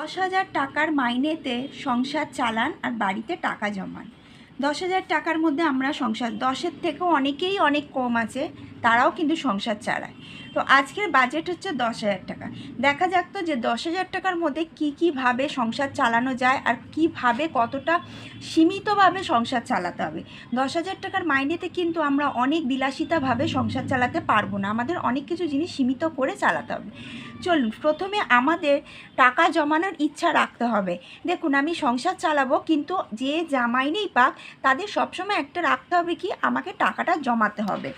দশ হাজার টাকার মাইনেতে সংসার চালান আর বাড়িতে টাকা জমান। দশ হাজার টাকার মধ্যে আমরা সংসার, দশের থেকেও অনেকেই অনেক কম আছে, তারাও কিন্তু সংসার চালায়। তো আজকের বাজেট হচ্ছে দশ হাজার টাকা। দেখা যাক তো যে দশ হাজার টাকার মধ্যে কী কীভাবে সংসার চালানো যায় আর কীভাবে কতটা সীমিতভাবে সংসার চালাতে হবে। দশ হাজার টাকার মাইনেতে কিন্তু আমরা অনেক বিলাসিতাভাবে সংসার চালাতে পারব না। আমাদের অনেক কিছু জিনিস সীমিত করে চালাতে হবে। চলুন, প্রথমে আমাদের টাকা জমানোর ইচ্ছা রাখতে হবে। দেখুন, আমি সংসার চালাবো, কিন্তু যে জামাইনেই পাক, তাদের সবসময় একটা রাখতে হবে কি? আমাকে টাকাটা জমাতে হবে।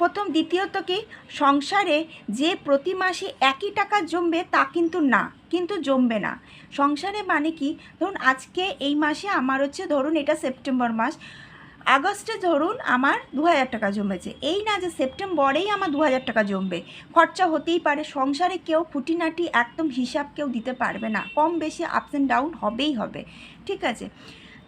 প্রথম, দ্বিতীয়ত কি? সংসারে যে প্রতি মাসে একই টাকা জমবে, তা কিন্তু না, কিন্তু জমবে না। সংসারে মানে কি? ধরুন, আজকে এই মাসে আমার হচ্ছে, ধরুন, এটা সেপ্টেম্বর মাস। আগস্টে ধরুন আমার দু হাজার টাকা জমেছে। এই না যে সেপ্টেম্বরেই আমার দু হাজার টাকা জমবে। খরচা হতেই পারে, সংসারে কেউ খুঁটিনাটি একদম হিসাব কেউ দিতে পারবে না। কম বেশি আপস অ্যান্ড ডাউন হবেই হবে। ঠিক আছে?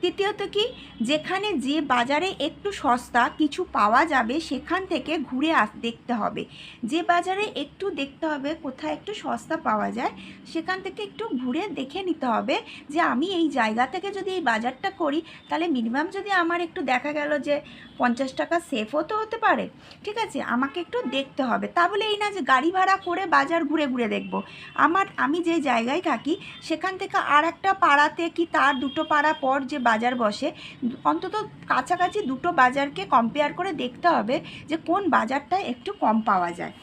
তৃতীয়ত কি? যেখানে যে বাজারে একটু সস্তা কিছু পাওয়া যাবে সেখান থেকে ঘুরে আস, দেখতে হবে। যে বাজারে একটু দেখতে হবে কোথায় একটু সস্তা পাওয়া যায়, সেখান থেকে একটু ঘুরে দেখে নিতে হবে যে আমি এই জায়গা থেকে যদি এই বাজারটা করি, তাহলে মিনিমাম যদি আমার একটু দেখা গেল যে পঞ্চাশ টাকা সেফও তো হতে পারে, ঠিক আছে? আমাকে একটু দেখতে হবে। তা বলে এই না যে গাড়ি ভাড়া করে বাজার ঘুরে ঘুরে দেখব। আমার, আমি যে জায়গায় থাকি, সেখান থেকে আর একটা পাড়াতে কি তার দুটো পাড়া পর যে বাজার বসে, অন্তত কাছাকাছি দুটো বাজারকে কম্পেয়ার করে দেখতে হবে যে কোন বাজারটায় একটু কম পাওয়া যায়।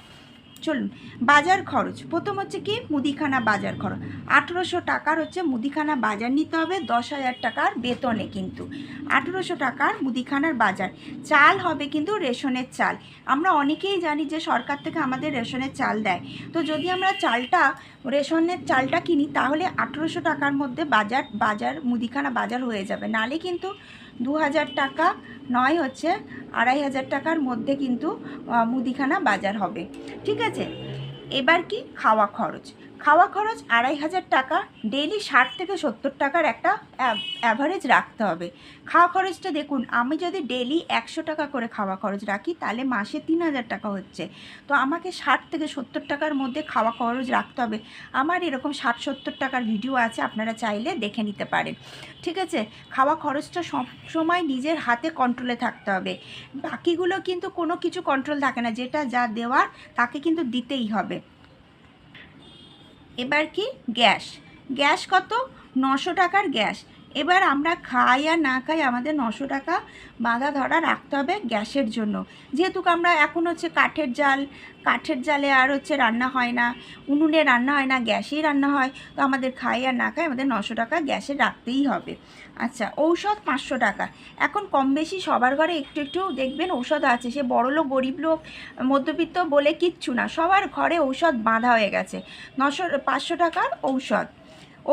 চলুন, বাজার খরচ। প্রথম হচ্ছে কি? মুদিখানা বাজার খরচ। আঠেরোশো টাকার হচ্ছে মুদিখানা বাজার নিতে হবে, দশ হাজার টাকার বেতনে কিন্তু। আঠেরোশো টাকার মুদিখানার বাজার। চাল হবে কিন্তু রেশনের চাল। আমরা অনেকেই জানি যে সরকার থেকে আমাদের রেশনের চাল দেয়। তো যদি আমরা চালটা, রেশনের চালটা কিনি, তাহলে আঠেরোশো টাকার মধ্যে বাজার বাজার, মুদিখানা বাজার হয়ে যাবে। নালে কিন্তু দু হাজার টাকা, নয় হচ্ছে আড়াই হাজার টাকার মধ্যে কিন্তু মুদিখানা বাজার হবে। ঠিক আছে? এবার কি? খাওয়া খরচ। খাওয়া খরচ আড়াই হাজার টাকা ডেইলি ষাট থেকে সত্তর টাকার একটা অ্যাভারেজ রাখতে হবে। খাওয়া খরচটা দেখুন, আমি যদি ডেইলি একশো টাকা করে খাওয়া খরচ রাখি, তাহলে মাসে তিন হাজার টাকা হচ্ছে। তো আমাকে ষাট থেকে সত্তর টাকার মধ্যে খাওয়া খরচ রাখতে হবে। আমার এরকম ষাট সত্তর টাকার ভিডিও আছে, আপনারা চাইলে দেখে নিতে পারেন। ঠিক আছে? খাওয়া খরচটা সব সময় নিজের হাতে কন্ট্রোলে থাকতে হবে। বাকিগুলো কিন্তু কোনো কিছু কন্ট্রোল থাকে না, যেটা যা দেওয়ার, তাকে কিন্তু দিতেই হবে। এবার কি? গ্যাস। গ্যাস কত? নশো টাকার গ্যাস। এবার আমরা খাই আর না খাই আমাদের নশো টাকা বাঁধা ধরা রাখতে হবে গ্যাসের জন্য। যেহেতু আমরা এখন হচ্ছে কাঠের জাল, কাঠের জালে আর হচ্ছে রান্না হয় না, উনুনে রান্না হয় না, গ্যাসেই রান্না হয়, তো আমাদের খাই আর না খাই আমাদের নশো টাকা গ্যাসে রাখতেই হবে। আচ্ছা ঔষধ পাঁচশো টাকা। এখন কম বেশি সবার ঘরে একটু একটু দেখবেন ঔষধ আছে, সে বড় লোক, গরিব লোক, মধ্যবিত্ত বলে কিচ্ছু না, সবার ঘরে ঔষধ বাঁধা হয়ে গেছে। নশো, পাঁচশো টাকার ঔষধ।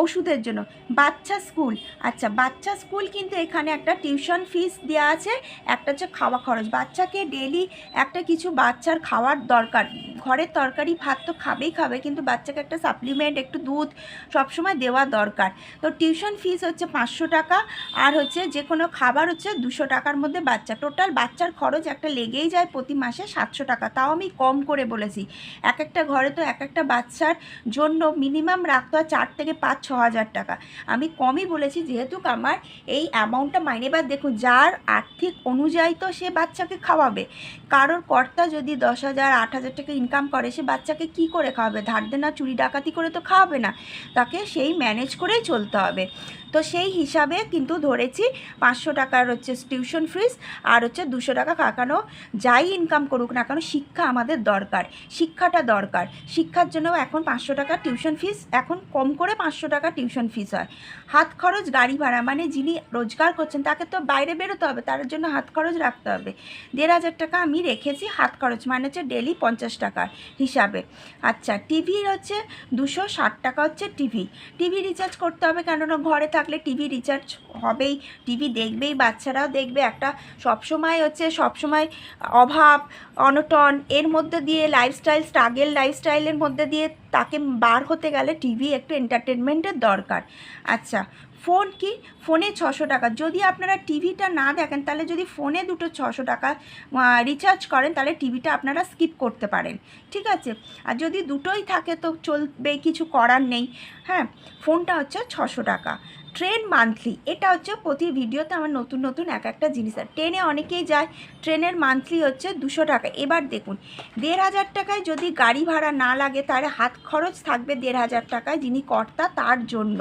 ওষুধের জন্য। বাচ্চা স্কুল। আচ্ছা বাচ্চা স্কুল কিন্তু এখানে একটা টিউশন ফিস দেওয়া আছে, একটা হচ্ছে খাওয়া খরচ। বাচ্চাকে ডেলি একটা কিছু বাচ্চার খাওয়ার দরকার। ঘরের তরকারি, ভাত তো খাবেই খাবে, কিন্তু বাচ্চাকে একটা সাপ্লিমেন্ট একটু দুধ সবসময় দেওয়া দরকার। তো টিউশন ফিস হচ্ছে পাঁচশো টাকা, আর হচ্ছে যে কোনো খাবার হচ্ছে দুশো টাকার মধ্যে বাচ্চা। টোটাল বাচ্চার খরচ একটা লেগেই যায় প্রতি মাসে সাতশো টাকা। তাও আমি কম করে বলেছি। এক একটা ঘরে তো এক একটা বাচ্চার জন্য মিনিমাম রাখতে হয় চার থেকে পাঁচ ছ হাজার টাকা। আমি কমই বলেছি, যেহেতু আমার এই অ্যামাউন্টটা মাইনে বাদ দেখুন, যার আর্থিক অনুযায়ী তো সে বাচ্চাকে খাওয়াবে। কারোর কর্তা যদি দশ হাজার আট হাজার টাকা ইনকাম করে, সে বাচ্চাকে কি করে খাওয়াবে? ধার দেনা, চুরি ডাকাতি করে তো খাওয়াবে না। তাকে সেই ম্যানেজ করেই চলতে হবে। তো সেই হিসাবে কিন্তু ধরেছি পাঁচশো টাকার হচ্ছে টিউশন ফিস আর হচ্ছে দুশো টাকা কাকানো যাই ইনকাম করুক না কেন শিক্ষা আমাদের দরকার, শিক্ষাটা দরকার। শিক্ষার জন্য এখন পাঁচশো টাকা টিউশন ফিস, এখন কম করে পাঁচশো টাকা টিউশন ফিস হয়। হাত খরচ গাড়ি ভাড়া মানে যিনি রোজগার করছেন তাকে তো বাইরে বেরোতে হবে, তার জন্য হাত খরচ রাখতে হবে। দেড় হাজার টাকা আমি রেখেছি হাত খরচ মানে হচ্ছে ডেলি পঞ্চাশ টাকার হিসাবে। আচ্ছা টিভির হচ্ছে দুশো ষাট টাকা হচ্ছে টিভি টিভি রিচার্জ করতে হবে কেননা ঘরে থাকলে টিভি রিচার্জ হবেই, টিভি দেখবেই, বাচ্চারাও দেখবে একটা সবসময় হচ্ছে সবসময় অভাব, অনটন, এর মধ্যে দিয়ে লাইফস্টাইল স্ট্রাগেল লাইফস্টাইলের মধ্যে দিয়ে তাকে বার হতে গেলে টিভি একটু এন্টারটেনমেন্টের দরকার। আচ্ছা ফোন কি? ফোনে ছশো টাকা। যদি আপনারা টিভিটা না দেখেন, তাহলে যদি ফোনে দুটো ছশো টাকা রিচার্জ করেন, তাহলে টিভিটা আপনারা স্কিপ করতে পারেন। ঠিক আছে? আর যদি দুটোই থাকে তো চলবে, কিছু করার নেই। হ্যাঁ ফোনটা হচ্ছে ছশো টাকা। ট্রেন মান্থলি এটা হচ্ছে প্রতি ভিডিওতে আমার নতুন নতুন এক একটা জিনিস। আর ট্রেনে অনেকেই যায় ট্রেনের মান্থলি হচ্ছে দুশো টাকা। এবার দেখুন, দেড় হাজার টাকায় যদি গাড়ি ভাড়া না লাগে, তাহলে হাত খরচ থাকবে দেড় হাজার টাকায় যিনি কর্তা তার জন্য।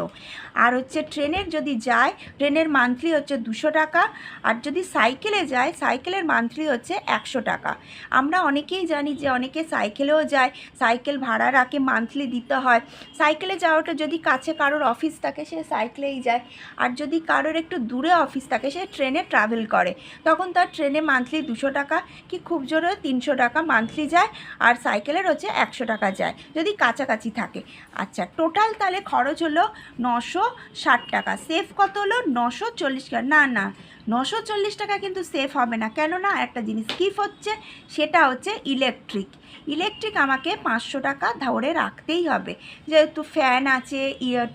আর হচ্ছে ট্রেনের যদি যায় ট্রেনের মান্থলি হচ্ছে দুশো টাকা। আর যদি সাইকেলে যায় সাইকেলের মান্থলি হচ্ছে একশো টাকা। আমরা অনেকেই জানি যে অনেকে সাইকেলেও যায় সাইকেল ভাড়া রাখে মান্থলি দিতে হয়। সাইকেলে যাওয়াটা যদি কাছে কারোর অফিস থাকে, সে সাইকেলেই যায়। আর যদি কারোর একটু দূরে অফিস থাকে, সে ট্রেনে ট্রাভেল করে। তখন তার ট্রেনে মান্থলি দুশো টাকা কি খুব জোরে তিনশো টাকা মান্থলি যায়, আর সাইকেলের হচ্ছে একশো টাকা যায়, যদি কাছাকাছি থাকে। আচ্ছা টোটাল তাহলে খরচ হলো নশো ষাট টাকা। সেফ কত হলো? নশো চল্লিশ টাকা। না না, নশো চল্লিশ টাকা কিন্তু সেফ হবে না। কেননা একটা জিনিস স্কিপ হচ্ছে, সেটা হচ্ছে ইলেকট্রিক ইলেকট্রিক আমাকে পাঁচশো টাকা ধরে রাখতেই হবে। যেহেতু ফ্যান আছে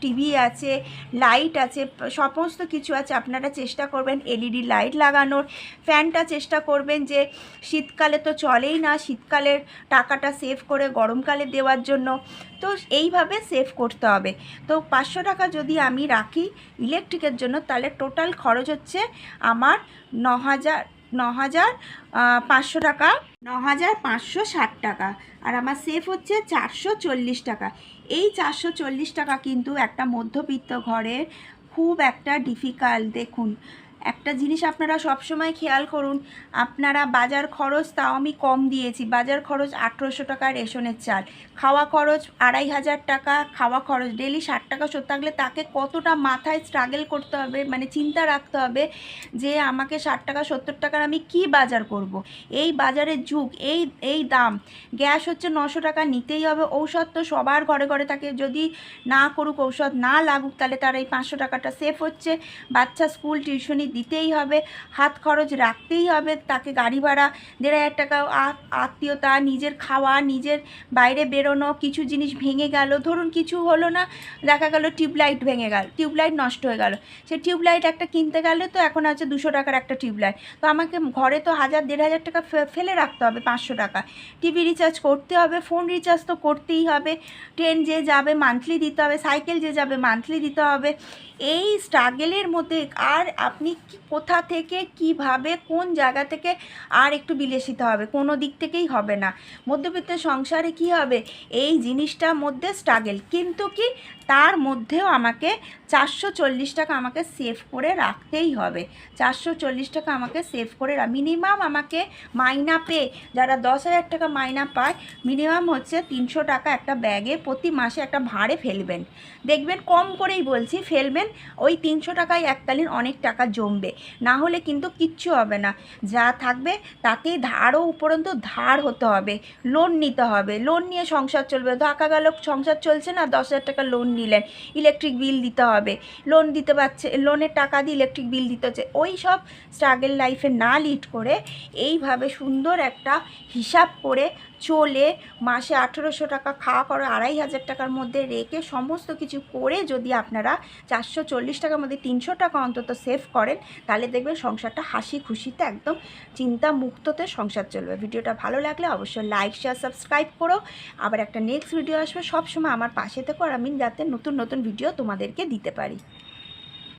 টিভি আছে, লাইট আছে, সমস্ত কিছু আছে, আপনারা চেষ্টা করবেন এলইডি লাইট লাগানোর। ফ্যানটা চেষ্টা করবেন যে শীতকালে তো চলেই না, শীতকালের টাকাটা সেভ করে গরমকালে দেওয়ার জন্য। তো এইভাবে সেভ করতে হবে। তো পাঁচশো টাকা যদি আমি রাখি ইলেকট্রিকের জন্য, তাহলে টোটাল খরচ হচ্ছে আমার ন হাজার ন হাজার পাঁচশো টাকা ন হাজার পাঁচশো ষাট টাকা। আর আমার সেফ হচ্ছে চারশো চল্লিশ টাকা। এই চারশো চল্লিশ টাকা কিন্তু একটা মধ্যবিত্ত ঘরের খুব একটা ডিফিকাল্ট দেখুন একটা জিনিস আপনারা সবসময় খেয়াল করুন, আপনারা বাজার খরচ তাও আমি কম দিয়েছি। বাজার খরচ আঠেরোশো টাকা রেশনের চাল। খাওয়া খরচ আড়াই হাজার টাকা খাওয়া খরচ। ডেলি ষাট টাকা সত্তর থাকলে তাকে কতটা মাথায় স্ট্রাগল করতে হবে মানে চিন্তা রাখতে হবে যে আমাকে ষাট টাকা, সত্তর টাকার আমি কি বাজার করব। এই বাজারের যুগ, এই এই দাম। গ্যাস হচ্ছে নশো টাকা, নিতেই হবে। ঔষধ তো সবার ঘরে ঘরে থাকে। যদি না করুক, ঔষধ না লাগুক, তাহলে তার এই পাঁচশো টাকাটা সেফ হচ্ছে। বাচ্চা স্কুল টিউশনি দিতেই হবে, হাত খরচ রাখতেই হবে, তাকে গাড়ি ভাড়া, দেড় হাজার টাকা আত্মীয়তা, নিজের খাওয়া, নিজের বাইরে বেরোনো, কিছু জিনিস ভেঙে গেল, ধরুন কিছু হলো না, দেখা গেল টিউবলাইট ভেঙে গেল, টিউবলাইট নষ্ট হয়ে গেল, সে টিউবলাইট একটা কিনতে গেলে তো এখন আছে দুশো টাকার একটা টিউবলাইট, তো আমাকে ঘরে তো হাজার, দেড় হাজার টাকা ফেলে রাখতে হবে, পাঁচশো টাকা, টিভি রিচার্জ করতে হবে ফোন রিচার্জ তো করতেই হবে ট্রেন যে যাবে মান্থলি দিতে হবে সাইকেল যে যাবে মান্থলি দিতে হবে, এই স্ট্রাগেলের মধ্যে আর আপনি কোথা থেকে, কীভাবে, কোন জায়গা থেকে আর একটু বিলাসিত হবে? কোনো দিক থেকেই হবে না। মধ্যবিত্ত সংসারে কি হবে? এই জিনিসটার মধ্যে স্ট্রাগেল কিন্তু কি? তার মধ্যেও আমাকে চারশো চল্লিশ টাকা আমাকে সেভ করে রাখতেই হবে। চারশো চল্লিশ টাকা আমাকে সেভ করে মিনিমাম আমাকে মাইনা পে। যারা দশ হাজার টাকা মাইনা পায় মিনিমাম হচ্ছে তিনশো টাকা একটা ব্যাগে প্রতি মাসে একটা ভাঁড়ে ফেলবেন। দেখবেন কম করেই বলছি, ফেলবেন। ওই তিনশো টাকায় এককালীন অনেক টাকা জমবে না হলে কিন্তু কিচ্ছু হবে না। যা থাকবে তাতেই ধারও উপরন্ত ধার হতে হবে। লোন নিতে হবে। লোন নিয়ে সংসার চলবে। দেখা গেল, সংসার চলছে না, দশ হাজার টাকা লোন নিলেন। ইলেকট্রিক বিল দিতে হবে। লোন দিতে পারছে লোনের টাকা দিয়ে ইলেকট্রিক বিল দিতে হচ্ছে। ওই সব স্ট্রাগল লাইফে না লিড করে এইভাবে সুন্দর একটা হিসাব করে চলে মাসে আঠেরোশো টাকা খাওয়া করো আড়াই হাজার টাকার মধ্যে রেখে সমস্ত কিছু করে যদি আপনারা চারশো চল্লিশ টাকার মধ্যে তিনশো টাকা অন্তত সেভ করেন, তাহলে দেখবেন সংসারটা হাসি খুশিতে একদম চিন্তা মুক্ততে সংসার চলবে। ভিডিওটা ভালো লাগলে অবশ্যই লাইক শেয়ার সাবস্ক্রাইব করো। আবার একটা নেক্সট ভিডিও আসবে, সবসময় আমার পাশে থেকো আর আমি যাতে নতুন নতুন ভিডিও তোমাদেরকে দিতে পারি।